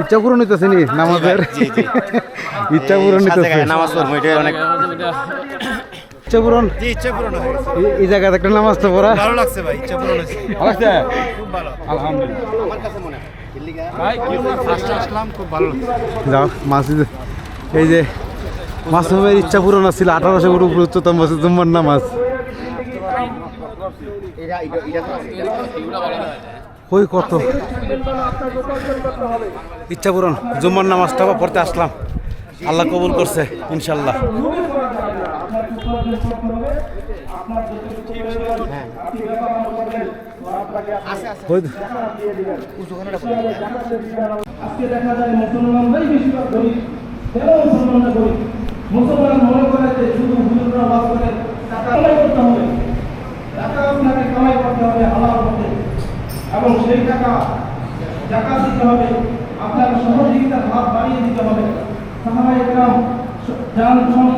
ইচ্ছা পূরণ হইতেছে নি নামাজের? ইচ্ছা পূরণ হইতেছে। নামাজ পড়ব এটা অনেক ইচ্ছা পূরণ? জি ইচ্ছা পূরণ হয়েছে। এই- জায়গাতে একটা নামাজ তো পড়া। ভালো লাগছে ভাই ইচ্ছা পূরণ হয়েছে। খুব ভালো। আলহামদুলিল্লাহ। আমার কাছে মনে হয়। ফার্স্ট আসলাম খুব ভালো লাগছে। যাও মাসিদ এই যে মাসুমের ইচ্ছা পূরণ ছিল আঠারোশো ফুট উপরে উচ্চতম বছর জুম্মার নামাজ ওই কত? ইচ্ছা পূরণ। জুম্মার নামাজটা আবার পড়তে আসলাম। আল্লাহ কবুল করছে ইনশাল্লাহ মুসলমান মনে করে শুধু হুজুররা বাস করে সেই টাকা টাকা দিতে হবে, আপনার সহযোগিতার হাত বাড়িয়ে দিতে হবে। সাহাবাই একরাম জান সম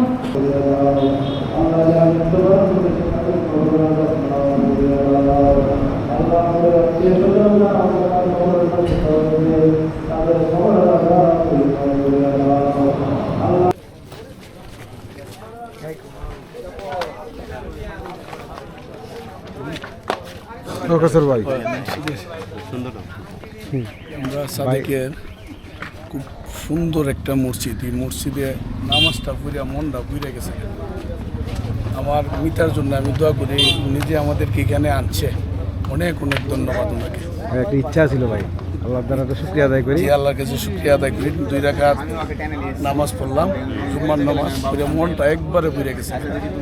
প্রফেসর ভাই আমরা সাদেকের খুব সুন্দর একটা মসজিদ এই মসজিদে নামাজটা পুরিয়া মনটা পুড়ে গেছে। আমার মিতার জন্য আমি দোয়া করি নিজে আমাদেরকে এখানে আনছে। অনেক অনেক ধন্যবাদ ওনাকে। একটা ইচ্ছা ছিল ভাই। আল্লাহ দ্বারা তো শুক্রিয়া আদায় করি। আল্লাহর কাছে শুক্রিয়া আদায় করি। দুই রাকাত নামাজ পড়লাম জুম্মার নামাজ পুরো মনটা একবারে ঘুরে গেছে।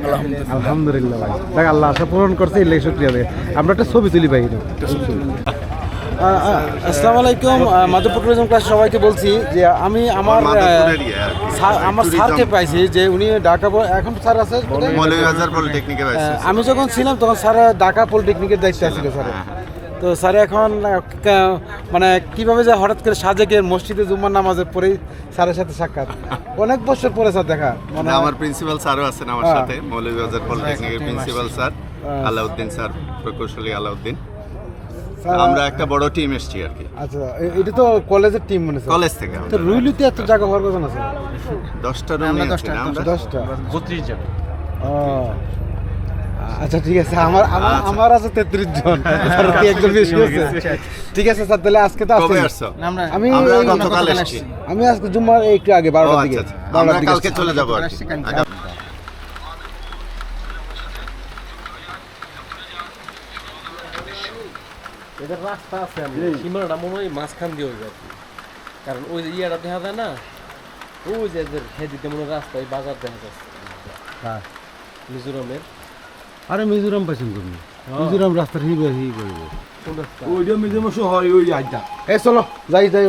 আলহামদুলিল্লাহ। আলহামদুলিল্লাহ ভাই। দেখ আল্লাহ আশা পূরণ করছে এলে শুক্রিয়া দেয় আমরা একটা ছবি তুলি ভাই আসসালামু আলাইকুম মাধবপুর ট্যুরিজম ক্লাস সবাইকে বলছি যে আমি আমার আমার স্যারকে পাইছি যে উনি ঢাকা এখন স্যার আছে আমি যখন ছিলাম তখন স্যার ঢাকা পলিটেকনিকের দায়িত্বে ছিল স্যার। তো স্যার এখন মানে কীভাবে যে হঠাৎ করে সাজেকের মসজিদে জুম্মার নামাজের পরেই স্যারের সাথে সাক্ষাৎ। অনেক বছর পরে স্যার দেখা। মানে আমার প্রিন্সিপাল স্যারও আছেন আমার হ্যাঁ। সাথে মৌলভীবাজার পলিটেকনিকের প্রিন্সিপাল স্যার। আলাউদ্দিন স্যার প্রকৌশলী আলাউদ্দিন। আমরা একটা বড় টিম এসেছি আর কি। আচ্ছা এটা তো কলেজের টিম মনে হয় কলেজ থেকে তো রুইলুতে এত জায়গা হওয়ার কথা না স্যার? দশটা রুমে আছি আমরা দশটা? ও আচ্ছা ঠিক আছে। আমার আমার আচ্ছা। আমার আছে তেত্রিশ জন। আর একজন বেশি আছে। ঠিক আছে স্যার তাহলে আজকে তো। আসছো? আমি আমরা গতকাল এসেছি। আমি আজকে জুম্মার একটু আগে বারোটার আচ্ছা দিকে। আচ্ছা। আমরা বারোটার দিকে। চলে যাব আর কি আগামী- এদের রাস্তা আছে আমি সীমানাটা মনে হয় মাঝখান দিয়ে হয়ে যাচ্ছে। কারণ ওই যে ইয়াটা দেখা যায় না ওই যে এদের হেদিকে মনে হয় রাস্তা ওই বাজার দেখা যাচ্ছে। হ্যাঁ। মিজোরামের। আরে মিজোরাম পাইছেন তুমি? মিজোরাম রাস্তার হি হি করব ওই আড্ডা এ চলো যাই যাই।